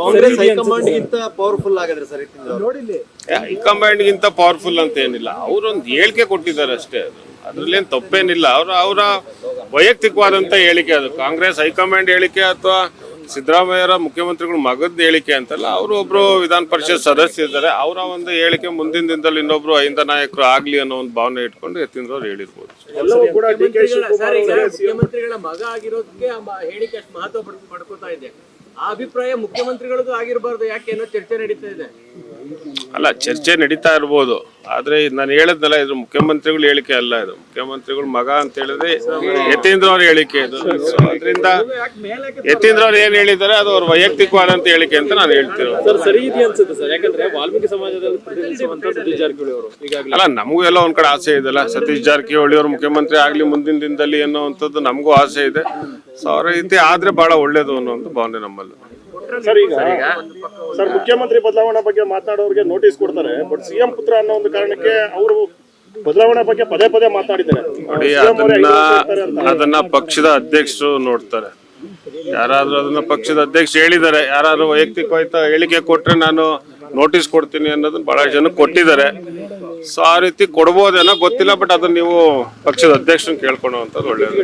Congress high command ಗಿಂತ powerful ಆಗಿದ್ರೆ sir. High command ಗಿಂತ ಪವರ್ಫುಲ್ ಅಂತ ಏನಿಲ್ಲ. ಅವರೊಂದು ಹೇಳಿಕೆ ಕೊಟ್ಟಿದ್ದಾರೆ ಅಷ್ಟೇ ಅದು. ಅದ್ರಲ್ಲೇನು ತಪ್ಪೇನಿಲ್ಲ. ಅವ್ರ ಅವರ ವೈಯಕ್ತಿಕವಾದಂತ ಹೇಳಿಕೆ ಅದು. ಕಾಂಗ್ರೆಸ್ ಹೈಕಮಾಂಡ್ ಹೇಳಿಕೆ ಅಥವಾ ಸಿದ್ದರಾಮಯ್ಯರ ಮುಖ್ಯಮಂತ್ರಿಗಳ ಮಗದ ಹೇಳಿಕೆ ಅಂತಲ್ಲ ಅವರು ಒಬ್ರು ವಿಧಾನ ಪರಿಷತ್ ಸದಸ್ಯ ಇದ್ದಾರೆ. ಅವರ ಒಂದು ಹೇಳಿಕೆ ಮುಂದಿನ ದಿನದಲ್ಲಿ ಇನ್ನೊಬ್ರು ಐಂದ ನಾಯಕರು ಆಗ್ಲಿ ಅನ್ನೋ ಒಂದು ಭಾವನೆ ಇಟ್ಕೊಂಡು ಯತೀಂದ್ರ ಅವ್ರು ಹೇಳಿರ್ಬೋದು. ಎಲ್ಲವೂ ಕೂಡ ಡಿ ಸರ್ ಮುಖ್ಯಮಂತ್ರಿಗಳ ಮಗ ಆಗಿರೋದಕ್ಕೆ ಹೇಳಿಕೆ ಮಹತ್ವ ಪಡ್ಕೊತಾ ಇದೆ. ಆ ಅಭಿಪ್ರಾಯ ಮುಖ್ಯಮಂತ್ರಿಗಳದ್ದು ಆಗಿರಬಾರ್ದು. ಯಾಕೆ ಏನೋ ಚರ್ಚೆ ನಡೀತಾ ಇದೆ. ಅಲ್ಲ ಚರ್ಚೆ ನಡೀತಾ ಇರ್ಬೋದು. ಆದ್ರೆ ಇದು ನಾನು ಹೇಳಿದ್ನಲ್ಲ ಇದು ಮುಖ್ಯಮಂತ್ರಿಗಳು ಹೇಳಿಕೆ ಅಲ್ಲ ಇದು. ಮುಖ್ಯಮಂತ್ರಿಗಳು ಮಗ ಅಂತ ಹೇಳಿದ್ರೆ ಯತೀಂದ್ರ ಅವ್ರ ಹೇಳಿಕೆ ಇದು. ಅದರಿಂದ ಯತೀಂದ್ರ ಅವ್ರು ಏನ್ ಹೇಳಿದ್ದಾರೆ ಅದು ಅವ್ರ ವೈಯಕ್ತಿಕವಾದಂತ ಹೇಳಿಕೆ ಅಂತ ನಾನು ಹೇಳ್ತೀನಿ ಸರ್ ಸರಿ ಇದೆಯಾ ಅನ್ಸುತ್ತೆ ಸರ್. ಯಾಕಂದ್ರೆ ವಾಲ್ಮೀಕಿ ಸಮಾಜದಲ್ಲಿ ಪ್ರತಿನಿಧಿಸುವಂತ ಸತೀಶ್ ಜಾರಕಿಹೊಳಿ ಅವರು ಈಗಾಗಲೇ. ಅಲ್ಲ ನಮಗೂ ಎಲ್ಲ ಒಂದ್ ಕಡೆ ಆಸೆ ಇದೆಲ್ಲ ಸತೀಶ್ ಜಾರಕಿಹೊಳಿ ಅವ್ರ ಮುಖ್ಯಮಂತ್ರಿ ಆಗ್ಲಿ ಮುಂದಿನ ದಿನದಲ್ಲಿ ಅನ್ನೋವಂಥದ್ದು ನಮಗೂ ಆಸೆ ಇದೆ. ಸೊ ಅವ್ರ ರೀತಿ ಆದ್ರೆ ಬಹಳ ಒಳ್ಳೇದು ಅನ್ನೋ ಒಂದು ಭಾವನೆ ನಮ್ಮಲ್ಲಿ. ಸರ್ ಈಗ ಸರ್ ಮುಖ್ಯಮಂತ್ರಿ ಬದಲಾವಣೆ ಬಗ್ಗೆ ಮಾತನಾಡೋರಿಗೆ ನೋಟಿಸ್ ಕೊಡ್ತಾರೆ. ಬಟ್ ಸಿಎಂ ಪುತ್ರ ಅನ್ನೋ ಒಂದು ಕಾರಣಕ್ಕೆ ಅವರು ಬದಲಾವಣೆ ಬಗ್ಗೆ ಪದೇ ಪದೇ ಮಾತಾಡಿದ್ದಾರೆ. ನೋಡಿ ಅದನ್ನ ಪಕ್ಷದ ಅಧ್ಯಕ್ಷರು ನೋಡ್ತಾರೆ. ಯಾರಾದ್ರೂ ಅದನ್ನ ಪಕ್ಷದ ಅಧ್ಯಕ್ಷ ಹೇಳಿದ್ದಾರೆ. ಯಾರಾದ್ರೂ ವೈಯಕ್ತಿಕವಾಯ್ತ ಹೇಳಿಕೆ ಕೊಟ್ರೆ ನಾನು ನೋಟಿಸ್ ಕೊಡ್ತೀನಿ ಅನ್ನೋದನ್ನ ಬಹಳ ಜನ ಕೊಟ್ಟಿದ್ದಾರೆ. ಸೊ ಆ ರೀತಿ ಕೊಡ್ಬೋದೇನೋ ಗೊತ್ತಿಲ್ಲ ಬಟ್ ಅದನ್ನ ನೀವು ಪಕ್ಷದ ಅಧ್ಯಕ್ಷರನ್ನ ಕೇಳ್ಕೊಳ್ಳೋ ಒಳ್ಳೇದು.